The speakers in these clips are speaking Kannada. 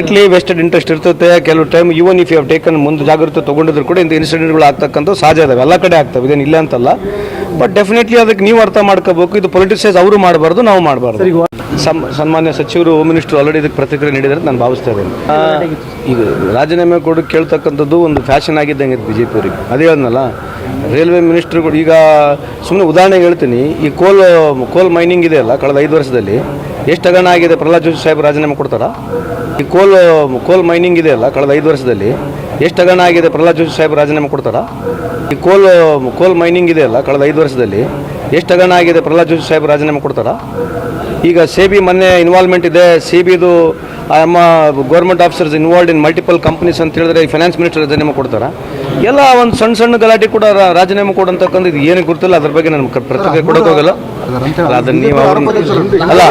ಡೆಫಿನೆಟ್ಲಿ ವೆಸ್ಟೆಡ್ ಇಂಟ್ರೆಸ್ಟ್ ಇರ್ತದೆ ಕೆಲವು time even if you taken ಮುಂದೆ ಜಾಗೃತಿ ತೊಗೊಂಡಿದ್ರು ಕೂಡ ಇಂಥ ಇನ್ಸಿಡೆಂಟ್ಗಳು ಆಗ್ತಕ್ಕಂಥ ಸಹಜ ಇದಾವೆ. ಎಲ್ಲ ಕಡೆ ಆಗ್ತವೆ. ಇದೇನು ಇಲ್ಲ ಅಂತಲ್ಲ. ಬಟ್ ಡೆಫಿನೆಟ್ಲಿ ಅದಕ್ಕೆ ನೀವು ಅರ್ಥ ಮಾಡ್ಕೋಬೇಕು. ಇದು ಪೊಲಿಟಿಸೈಸ್ ಅವರು ಮಾಡಬಾರ್ದು ನಾವು ಮಾಡಬಾರ್ದು. ಸಮ್ ಸನ್ಮಾನ್ಯ ಸಚಿವರು ಹೋಮ್ ಮಿನಿಸ್ಟರ್ ಆಲ್ರೆಡಿ ಇದಕ್ಕೆ ಪ್ರತಿಕ್ರಿಯೆ ನೀಡಿದ್ರೆ ನಾನು ಭಾವಿಸ್ತಾ ಇದ್ದೇನೆ. ಈಗ ರಾಜೀನಾಮೆ ಕೊಡು ಕೇಳ್ತಕ್ಕಂಥದ್ದು ಒಂದು ಫ್ಯಾಷನ್ ಆಗಿದ್ದಂಗೆ ಬಿ ಜೆ ಪಿಯವರಿಗೆ ಅದೇ ಹೇಳಿದ್ನಲ್ಲ ರೈಲ್ವೆ ಮಿನಿಸ್ಟ್ರುಗಳು ಈಗ ಸುಮ್ಮನೆ ಉದಾಹರಣೆಗೆ ಹೇಳ್ತೀನಿ. ಈ ಕೋಲ್ ಕೋಲ್ ಮೈನಿಂಗ್ ಇದೆ ಅಲ್ಲ ಕಳೆದ ಐದು ವರ್ಷದಲ್ಲಿ. ಎಷ್ಟು ಹಗರಣ ಆಗಿದೆ? ಪ್ರಹ್ಲಾದ್ ಜೋಶಿ ಸಾಹೇಬ್ ರಾಜೀನಾಮೆ ಕೊಡ್ತಾರಾ? ಈ ಕೋಲ್ ಕೋಲ್ ಮೈನಿಂಗ್ ಇದೆಯಲ್ಲ ಕಳೆದ ಐದು ವರ್ಷದಲ್ಲಿ. ಎಷ್ಟು ಹಗರಣ ಆಗಿದೆ? ಪ್ರಹ್ಲಾದ್ ಜೋಶಿ ಸಾಹೇಬ್ ರಾಜೀನಾಮೆ ಕೊಡ್ತಾರಾ? ಈ ಕೋಲ್ ಕೋಲ್ ಮೈನಿಂಗ್ ಇದೆಯಲ್ಲ ಕಳೆದ ಐದು ವರ್ಷದಲ್ಲಿ. ಎಷ್ಟು ಹಗರಣ ಆಗಿದೆ? ಪ್ರಹ್ಲಾದ್ ಜೋಶಿ ಸಾಹೇಬ್ ರಾಜೀನಾಮೆ ಕೊಡ್ತಾರಾ? ಈಗ ಸಿ ಬಿ ಮೊನ್ನೆ ಇನ್ವಾಲ್ವ್ಮೆಂಟ್ ಇದೆ. ಸಿ ಬಿದು ನಮ್ಮ government officers involved in multiple companies ಅಂತ ಹೇಳಿದ್ರೆ ಈ ಫೈನಾನ್ಸ್ ಮಿನಿಸ್ಟರ್ ರಾಜೀನಾಮೆ ಕೊಡ್ತಾರ? ಎಲ್ಲ ಒಂದು ಸಣ್ಣ ಸಣ್ಣ ಗಲಾಟೆ ಕೂಡ ರಾಜೀನಾಮೆ ಕೊಡಂತಕ್ಕಂಥ ಇದು ಏನು ಗೊತ್ತಿಲ್ಲ ಅದ್ರ ಬಗ್ಗೆ ನಾನು ಪ್ರತಿಕ್ರಿಯೆ ಕೊಡೋಕೆ ಹೋಗಲ್ಲ. ಅಲ್ಲ, ಅದನ್ನ ನೀವು ಅವ್ರನ್ನ ಅಲ್ಲ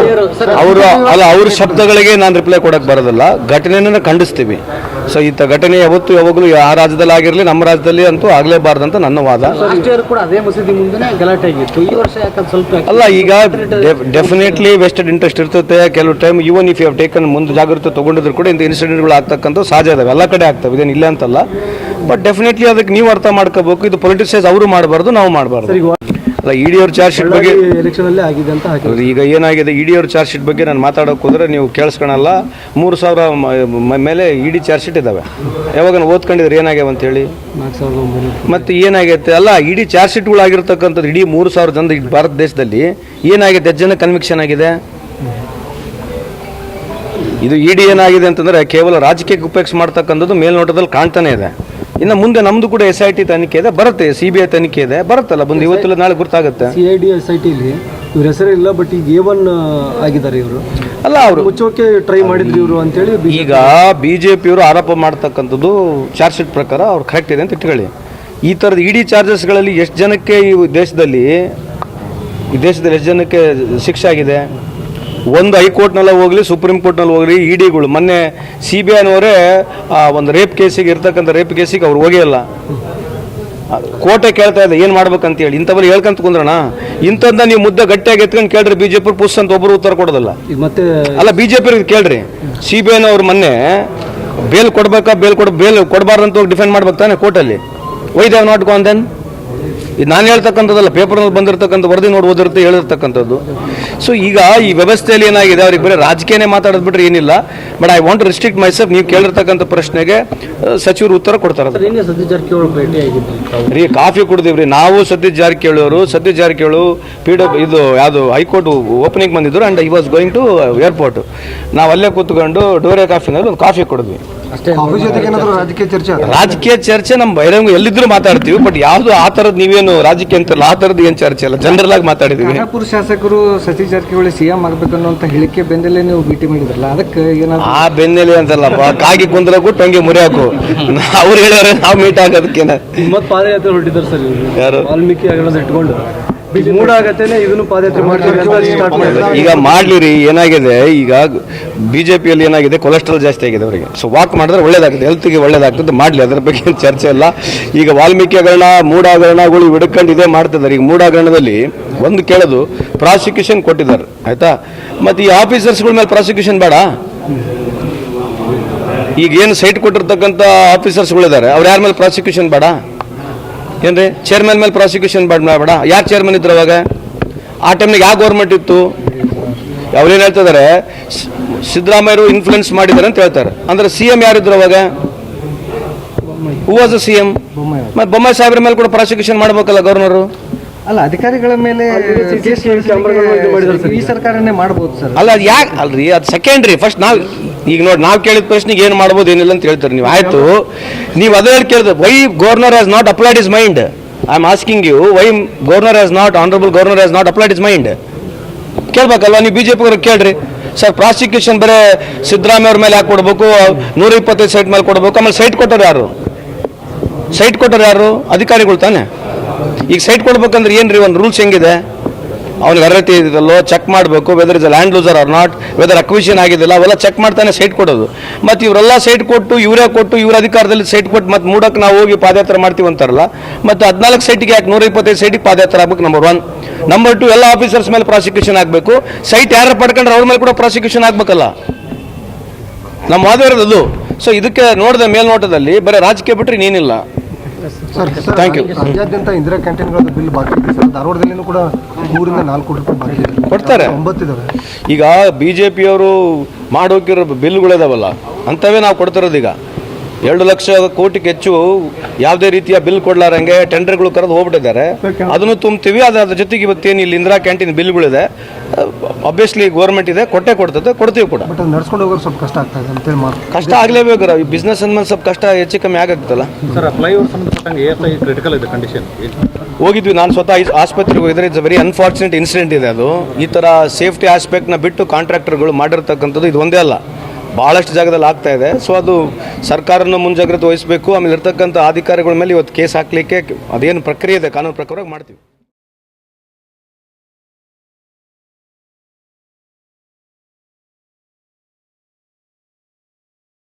ಅವರು ಅಲ್ಲ ಅವ್ರ ಶಬ್ದಗಳಿಗೆ ನಾನು ರಿಪ್ಲೈ ಕೊಡಕ್ಕೆ ಬರೋದಿಲ್ಲ. ಘಟನೆಯನ್ನು ಖಂಡಿಸ್ತೀವಿ. ಸೊ ಇಂಥ ಘಟನೆ ಯಾವತ್ತು ಯಾವಾಗಲೂ ಆ ರಾಜ್ಯದಲ್ಲಿ ಆಗಿರಲಿ ನಮ್ಮ ರಾಜ್ಯದಲ್ಲಿ ಅಂತೂ ಆಗಲೇಬಾರ್ದಂತ ನನ್ನ ವಾದ. ಲಾಸ್ಟ್ ಇಯರ್ ಕೂಡ ಅದೇ ಮಸೀದಿ ಮುಂದೆನೇ ಗಲಾಟೆ ಆಗಿತ್ತು. ಈ ವರ್ಷ ಯಾಕಂದ್ರೆ ಸ್ವಲ್ಪ ಅಲ್ಲ ಈಗ ಡೆಫಿನೆಟ್ಲಿ ವೆಸ್ಟೆಡ್ ಇಂಟ್ರೆಸ್ಟ್ ಇರ್ತದೆ ಕೆಲವು time even if you taken ಮುಂದೆ ಜಾಗೃತಿ ತೊಗೊಂಡಿದ್ರು ಕೂಡ ಇಂಥ ಇನ್ಸಿಡೆಂಟ್ಗಳು ಆಗ್ತಕ್ಕಂಥ ಸಹಜ ಇದಾವೆ. ಎಲ್ಲ ಕಡೆ ಆಗ್ತವೆ. ಇದೇನು ಇಲ್ಲ ಅಂತಲ್ಲ. ಬಟ್ ಡೆಫಿನೆಟ್ಲಿ ಅದಕ್ಕೆ ನೀವು ಅರ್ಥ ಮಾಡ್ಕೋಬೇಕು. ಇದು ಪೊಲಿಟಿಕ್ಸೈಸ್ ಅವರು ಮಾಡಬಾರ್ದು ನಾವು ಮಾಡಬಾರ್ದು. ಅಲ್ಲ ಇಡಿ ಅವ್ರ ಚಾರ್ಜ್ ಶೀಟ್ ಬಗ್ಗೆ ಆಗಿದೆ ಈಗ ಏನಾಗಿದೆ? ಇಡಿ ಅವ್ರ ಚಾರ್ಜ್ ಶೀಟ್ ಬಗ್ಗೆ ನಾನು ಮಾತಾಡೋಕೆ ಹೋದ್ರೆ ನೀವು ಕೇಳಿಸ್ಕೊಳಲ್ಲ. ಮೂರು ಸಾವಿರ ಮೇಲೆ ಇಡಿ ಚಾರ್ಜ್ ಶೀಟ್ ಇದ್ದಾವೆ ಯಾವಾಗ ನಾವು ಓದ್ಕೊಂಡಿದ್ರೆ ಏನಾಗ್ಯಾವ ಅಂತ ಹೇಳಿ? ಮತ್ತೆ ಏನಾಗೈತೆ? ಅಲ್ಲ ಇಡೀ ಚಾರ್ಜ್ ಶೀಟ್ಗಳು ಆಗಿರ್ತಕ್ಕಂಥದ್ದು ಇಡೀ ಮೂರು ಸಾವಿರ ಜನ ಭಾರತ ದೇಶದಲ್ಲಿ ಏನಾಗಿದೆ ಎಷ್ಟು ಜನ ಕನ್ವಿಕ್ಷನ್ ಆಗಿದೆ? ಇದು ಇಡಿ ಏನಾಗಿದೆ ಅಂತಂದರೆ ಕೇವಲ ರಾಜಕೀಯಕ್ಕೆ ಉಪಯೋಗಿಸ್ ಮಾಡ್ತಕ್ಕಂಥದ್ದು ಮೇಲ್ನೋಟದಲ್ಲಿ ಕಾಣ್ತಾನೆ ಇದೆ. ಇನ್ನು ಮುಂದೆ ನಮ್ಮದು ಕೂಡ ಎಸ್ ಐ ಟಿ ತನಿಖೆ ಇದೆ ಬರುತ್ತೆ ಸಿ ಬಿ ಐ ತನಿಖೆ ಇದೆ ಬರುತ್ತಲ್ಲ ಬಂದು ಇವತ್ತಿಲ್ಲ ನಾಳೆ ಗೊತ್ತಾಗುತ್ತೆ C I D S I ಟಿಲಿ ಇವ್ರ ಹೆಸರು ಇಲ್ಲ ಬಟ್ ಈಗ ಎ ಒನ್ ಆಗಿದ್ದಾರೆ ಇವರು. ಅಲ್ಲ ಅವರು. ಮುಚ್ಚೋಕೆ ಟ್ರೈ ಮಾಡಿದ್ರು ಇವರು ಅಂತೇಳಿ ಈಗ ಬಿ ಜೆ ಪಿಯವರು ಆರೋಪ ಮಾಡ್ತಕ್ಕಂಥದ್ದು ಚಾರ್ಜ್ ಶೀಟ್ ಪ್ರಕಾರ ಅವ್ರು ಕರೆಕ್ಟ್ ಇದೆ ಅಂತ ಇಟ್ಕೊಳ್ಳಿ ಈ ಥರದ ಇಡಿ ಚಾರ್ಜಸ್ಗಳಲ್ಲಿ ಎಷ್ಟು ಜನಕ್ಕೆ ಈ ದೇಶದಲ್ಲಿ ಈ ದೇಶದಲ್ಲಿ ಎಷ್ಟು ಜನಕ್ಕೆ ಶಿಕ್ಷೆ ಆಗಿದೆ? ಒಂದು ಹೈಕೋರ್ಟ್ನಲ್ಲ ಹೋಗಲಿ ಸುಪ್ರೀಂ ಕೋರ್ಟ್ನಲ್ಲಿ ಹೋಗಲಿ ಇಡಿಗಳು. ಮೊನ್ನೆ ಸಿ ಬಿ ಐನವರೇ ಒಂದು ರೇಪ್ ಕೇಸಿಗೆ ಇರ್ತಕ್ಕಂಥ ರೇಪ್ ಕೇಸಿಗೆ ಅವ್ರು ಹೋಗೇ ಇಲ್ಲ. ಕೋಟೆ ಕೇಳ್ತಾ ಇದೆ ಏನು ಮಾಡ್ಬೇಕಂತ ಹೇಳಿ ಇಂಥವ್ರು ಹೇಳ್ಕಂತ ಕುಂದ್ರಣ. ಇಂಥದ್ದನ್ನ ನೀವು ಮುದ್ದೆ ಗಟ್ಟಿಯಾಗಿ ಎತ್ಕೊಂಡು ಕೇಳ್ರಿ ಬಿ ಜೆ ಪಿ ಪುಸ್ ಅಂತ ಒಬ್ಬರು ಉತ್ತರ ಕೊಡೋದಲ್ಲ. ಮತ್ತೆ ಅಲ್ಲ ಬಿಜೆಪಿ ಕೇಳ್ರಿ. ಸಿ ಬಿ ಐನವ್ರು ಮೊನ್ನೆ ಬೇಲ್ ಕೊಡ್ಬೇಕಾ ಬೇಲ್ ಕೊಡ ಬೇಲ್ ಕೊಡಬಾರ್ದು ಅಂತ ಹೋಗಿ ಡಿಫೆಂಡ್ ಮಾಡ್ಬೇಕು ತಾನೆ ಕೋರ್ಟಲ್ಲಿ. Why they've not gone then? ಇದು ನಾನು ಹೇಳ್ತಕ್ಕಂಥದ್ದಲ್ಲ ಪೇಪರ್ನಲ್ಲಿ ಬಂದಿರತಕ್ಕಂಥ ವರದಿ ನೋಡಿ ಓದಿರುತ್ತೆ ಹೇಳಿರ್ತಕ್ಕಂಥದ್ದು. ಸೊ ಈಗ ಈ ವ್ಯವಸ್ಥೆಯಲ್ಲಿ ಏನಾಗಿದೆ ಅವ್ರಿಗೆ ಬರೀ ರಾಜಕೀಯನೇ ಮಾತಾಡೋದು ಬಿಟ್ರೆ ಏನಿಲ್ಲ. But I want restrict myself ನೀವು ಕೇಳಿರ್ತಕ್ಕಂಥ ಪ್ರಶ್ನೆಗೆ ಸಚಿವರು ಉತ್ತರ ಕೊಡ್ತಾರೆ. ರೀ ಕಾಫಿ ಕುಡ್ದಿವ್ರಿ. ನಾವು ಸತೀಶ್ ಜಾರಕಿಹೊಳಿ ಅವರು ಸತೀಶ್ ಜಾರಕಿಹೊಳಿ ಪಿ ಡಬ್ಲ್ಯೂ ಇದು ಯಾವುದು ಹೈಕೋರ್ಟ್ ಓಪನಿಂಗ್ ಬಂದಿದ್ರು and I was going to airport ನಾವು ಅಲ್ಲೇ ಕೂತ್ಕೊಂಡು ಡೋರೆ ಕಾಫಿನಲ್ಲಿ ಒಂದು ಕಾಫಿ ಕುಡಿದ್ವಿ. ಅಷ್ಟೇ ರಾಜಕೀಯ ಚರ್ಚೆ ರಾಜಕೀಯ ಚರ್ಚೆ ನಮ್ಮ ಬಹಿರಂಗ ಎಲ್ಲಿದ್ರು ಮಾತಾಡ್ತೀವಿ ಬಟ್ ಯಾವುದು ಆ ಥರದ್ದು ನೀವೇನು ರಾಜಕೀಯ ಅಂತಲ್ಲ ಆ ಥರದ್ದು ಏನ್ ಚರ್ಚೆ ಅಲ್ಲ ಜನರಲ್ ಆಗಿ ಮಾತಾಡಿದೀವಿ. ಖಾನಾಪುರ ಶಾಸಕರು ಸತೀಶ್ ಜಾರಕಿಹೊಳಿ ಸಿಎಂ ಆಗ್ಬೇಕನ್ನುವಂತ ಹೇಳಿಕೆ ಬೆನ್ನೆಲೆ ನೀವು ಭೇಟಿ ಮಾಡಿದ್ರಲ್ಲ ಅದಕ್ಕೆ ಏನಾದ್ರು ಆ ಬೆನ್ನೆಲೆ ಅಂತಲ್ಲಪ್ಪ ಕಾಗಿ ಕುಂದ್ರಕು ಟೊಂಗೆ ಮುರಿಯಾಕು ಅವ್ರು ಹೇಳೋರೆ ನಾವು ಮೀಟ್ ಆಗೋದಕ್ಕೇನ. ಮತ್ತೆ ಪಾದಯಾತ್ರೆ ಹೊರಟಿದ್ದಾರೆ ಸರ್ ಯಾರು? ವಾಲ್ಮೀಕಿ ಆಗಿರೋದು ಇಟ್ಕೊಂಡು. ಈಗ ಮಾಡ್ಲಿರಿ ಏನಾಗಿದೆ? ಈಗ ಬಿಜೆಪಿಯಲ್ಲಿ ಏನಾಗಿದೆ? ಕೊಲೆಸ್ಟ್ರಾಲ್ ಜಾಸ್ತಿ ಆಗಿದೆ ಅವರಿಗೆ. ಸೊ ವಾಕ್ ಮಾಡಿದ್ರೆ ಒಳ್ಳೇದಾಗುತ್ತೆ ಹೆಲ್ತ್ಗೆ ಒಳ್ಳೇದಾಗ್ತದೆ. ಮಾಡಲಿ ಅದ್ರ ಬಗ್ಗೆ ಏನು ಚರ್ಚೆ ಇಲ್ಲ. ಈಗ ವಾಲ್ಮೀಕಿ ಹಗರಣ ಮೂಡ ಹಗರಣಗಳು ಹಿಡ್ಕೊಂಡು ಇದೇ ಮಾಡ್ತಿದ್ದಾರೆ ಈಗ ಮೂಡಾಗರಣದಲ್ಲಿ ಒಂದು ಕೇಳೋದು ಪ್ರಾಸಿಕ್ಯೂಷನ್ ಕೊಟ್ಟಿದ್ದಾರೆ. ಆಯ್ತಾ? ಮತ್ತು ಈ ಆಫೀಸರ್ಸ್ಗಳ ಮೇಲೆ ಪ್ರಾಸಿಕ್ಯೂಷನ್ ಬೇಡ. ಈಗ ಏನು ಸೈಟ್ ಕೊಟ್ಟಿರ್ತಕ್ಕಂಥ ಆಫೀಸರ್ಸ್ಗಳಿದ್ದಾರೆ ಅವ್ರ ಯಾರ ಮೇಲೆ ಪ್ರಾಸಿಕ್ಯೂಷನ್ ಬೇಡ? ಏನ್ರಿ? ಚೇರ್ಮನ್ ಮೇಲೆ ಪ್ರಾಸಿಕ್ಯೂಷನ್ ಬೇಡ ಬೇಡ. ಯಾರು ಚೇರ್ಮನ್ ಇದ್ರು ಅವಾಗ? ಆ ಟೈಮ್ನಾಗ ಯಾವ ಗೌರ್ಮೆಂಟ್ ಇತ್ತು? ಅವ್ರೇನು ಹೇಳ್ತಿದ್ದಾರೆ ಸ್- ಸಿದ್ದರಾಮಯ್ಯರು ಇನ್ಫ್ಲುಯೆನ್ಸ್ ಮಾಡಿದ್ದಾರೆ ಅಂತ ಹೇಳ್ತಾರೆ. ಅಂದ್ರೆ ಸಿ ಎಂ ಯಾರಿದ್ರು ಅವಾಗ? ಹೂ ವಾಸ್ ಸಿ ಎಂ ಮತ್ತೆ ಬೊಮ್ಮಾಯಿ ಸಾಹೇಬ್ರ ಮೇಲೆ ಕೂಡ ಪ್ರಾಸಿಕ್ಯೂಷನ್ ಮಾಡ್ಬೇಕಲ್ಲ ಗವರ್ನರು ಅಲ್ಲ ಅಧಿಕಾರಿಗಳ ಮೇಲೆ ಕೇಸ್ ಈ ಸರ್ಕಾರನೇ ಮಾಡಬಹುದು ಸರ್. ಅಲ್ಲ ಅದು ಯಾಕೆ ಅಲ್ರಿ ಅದು ಸೆಕೆಂಡ್ರಿ ಫಸ್ಟ್ ನಾವು ಈಗ ನೋಡಿ ನಾವು ಕೇಳಿದ ಪ್ರಶ್ನೆಗೆ ಏನು ಮಾಡ್ಬೋದು ಏನಿಲ್ಲ ಅಂತ ಹೇಳ್ತಾರೆ ನೀವು. ಆಯಿತು. ನೀವು ಅದೇ ಹೇಳಿ ಕೇಳಿದ್ರೆ why governor has not applied his mind I am asking you why governor has not honourable governor has not applied his mind ಕೇಳ್ಬೇಕಲ್ವ? ನೀವು ಬಿ ಜೆ ಪಿ ಕೇಳ್ರಿ. ಸರ್ ಪ್ರಾಸಿಕ್ಯೂಷನ್ ಬರೇ ಸಿದ್ದರಾಮಯ್ಯ ಅವ್ರ ಮೇಲೆ ಯಾಕೆ ಕೊಡಬೇಕು? ನೂರ ಇಪ್ಪತ್ತೈದು ಸೈಟ್ ಮೇಲೆ ಕೊಡಬೇಕು? ಆಮೇಲೆ ಸೈಟ್ ಕೊಟ್ಟರು ಯಾರು? ಸೈಟ್ ಕೊಟ್ಟರು ಯಾರು? ಅಧಿಕಾರಿಗಳು ತಾನೆ? ಈಗ ಸೈಟ್ ಕೊಡ್ಬೇಕಂದ್ರೆ ಏನ್ರಿ? ಒಂದು ರೂಲ್ಸ್ ಹೆಂಗಿದೆ? ಅವ್ನಿಗೆ ಅರ್ಹತೆ ಇದೆಯಲ್ಲೋ ಚೆಕ್ ಮಾಡಬೇಕು whether is land loser or not whether acquisition ಆಗಿದಿಲ್ಲ ಅವೆಲ್ಲ ಚೆಕ್ ಮಾಡ್ತಾನೆ ಸೈಟ್ ಕೊಡೋದು. ಮತ್ತು ಇವರೆಲ್ಲ ಸೈಟ್ ಕೊಟ್ಟು, ಇವರೇ ಕೊಟ್ಟು, ಇವರ ಅಧಿಕಾರದಲ್ಲಿ ಸೈಟ್ ಕೊಟ್ಟು ಮತ್ತೆ ಮೂಡಕ್ಕೆ ನಾವು ಹೋಗಿ ಪಾದಯಾತ್ರೆ ಮಾಡ್ತೀವಿ ಅಂತಾರಲ್ಲ, ಮತ್ತು ಹದಿನಾಲ್ಕು ಸೈಟಿಗೆ ಯಾಕೆ ನೂರ ಇಪ್ಪತ್ತೈದು ಸೈಟಿಗೆ ಪಾದಯಾತ್ರೆ ಆಗ್ಬೇಕು? ನಂಬರ್ ಒನ್ ನಂಬರ್ ಟು ಎಲ್ಲ ಆಫೀಸರ್ಸ್ ಮೇಲೆ ಪ್ರಾಸಿಕ್ಯೂಷನ್ ಆಗಬೇಕು. ಸೈಟ್ ಯಾರು ಪಡ್ಕೊಂಡ್ರೆ ಅವ್ರ ಮೇಲೆ ಕೂಡ ಪ್ರಾಸಿಕ್ಯೂಷನ್ ಆಗಬೇಕಲ್ಲ. ನಮ್ಮ ವಾದ ಇರೋದು ಸೊ ಇದಕ್ಕೆ ನೋಡಿದ ಮೇಲ್ನೋಟದಲ್ಲಿ, ಬರೀ ರಾಜಕೀಯ ಬಿಟ್ಟರೆ ನೀನಿಲ್ಲ. Sir you. ರಾಜ್ಯಾದ್ಯಂತ ಇಂದಿರಾ ಕ್ಯಾಂಟೀನ್ಗಳ ಬಿಲ್ ಬಾಕಿ ಇದೆ ಸರ್ ಧಾರವಾಡದಲ್ಲಿನೂ ಕೂಡ ಮೂರಿಂದ ನಾಲ್ಕು ಕೋಟಿ ರೂಪಾಯಿ ಬಾಕಿ ಇದೆ ಕೊಡ್ತಾರೆ. ಒಂಬತ್ತಿದ್ದಾವೆ ಈಗ ಬಿ ಜೆ ಪಿಯವರು ಮಾಡೋಕಿರೋ ಬಿಲ್ಗಳಿದಾವಲ್ಲ ಅಂಥವೇ ನಾವು ಕೊಡ್ತಿರೋದು ಈಗ ಎರಡು ಲಕ್ಷ ಕೋಟಿಗೆ ಹೆಚ್ಚು ಯಾವುದೇ ರೀತಿಯ ಬಿಲ್ ಕೊಡ್ಲಾರಂಗೆ ಟೆಂಡರ್ಗಳು ಕರೆದು ಹೋಗ್ಬಿಟ್ಟಿದ್ದಾರೆ. ಅದನ್ನು ತುಂಬ್ತೀವಿ ಅದು ಅದ್ರ ಜೊತೆಗೆ ಇವತ್ತೇನು ಇಲ್ಲಿ ಇಂದಿರಾ ಕ್ಯಾಂಟೀನ್ ಬಿಲ್ಗಳಿದೆ. ಅಬ್ವಿಯಸ್ಲಿ ಗೌರ್ಮೆಂಟ್ ಇದೆ ಕೊಟ್ಟೆ ಕೊಡ್ತದೆ ಕೊಡ್ತೀವಿ ಕೂಡ. ನಡ್ಸ್ಕೊಂಡು ಹೋಗೋರು ಸ್ವಲ್ಪ ಕಷ್ಟ ಆಗ್ತದೆ ಇದೆ ಅಂತೇಳಿ ಕಷ್ಟ ಆಗಲೇಬೇಕು ಈ ಬಿಸ್ನೆಸ್ ಅಂದ್ಮೇಲೆ ಸ್ವಲ್ಪ ಕಷ್ಟ ಹೆಚ್ಚು ಕಮ್ಮಿ ಆಗುತ್ತಲ್ಲ ಕ್ರಿಟಿಕಲ್ ಇದೆ ಕಂಡೀಷನ್ ಹೋಗಿದ್ವಿ ನಾನು ಸ್ವತಃ ಆಸ್ಪತ್ರೆಗೆ ಹೋಗಿದ್ರೆ ಇಟ್ಸ್ ವೆರಿ ಅನ್ಫಾರ್ಚುನೇಟ್ ಇನ್ಸಿಡೆಂಟ್ ಇದೆ ಅದು. ಈ ಥರ ಸೇಫ್ಟಿ ಆಸ್ಪೆಕ್ಟ್ನ ಬಿಟ್ಟು ಕಾಂಟ್ರಾಕ್ಟರ್ಗಳು ಮಾಡಿರ್ತಕ್ಕಂಥದ್ದು ಇದು ಒಂದೇ ಅಲ್ಲ. ಭಾಳಷ್ಟು ಜಾಗದಲ್ಲಿ ಆಗ್ತಾ ಇದೆ. ಸೊ ಅದು ಸರ್ಕಾರನ ಮುಂಜಾಗ್ರತೆ ವಹಿಸಬೇಕು. ಆಮೇಲೆ ಇರ್ತಕ್ಕಂಥ ಅಧಿಕಾರಿಗಳ ಮೇಲೆ ಇವತ್ತು ಕೇಸ್ ಹಾಕಲಿಕ್ಕೆ ಅದೇನು ಪ್ರಕ್ರಿಯೆ ಇದೆ, ಕಾನೂನು ಪ್ರಕಾರವಾಗಿ ಮಾಡ್ತೀವಿ.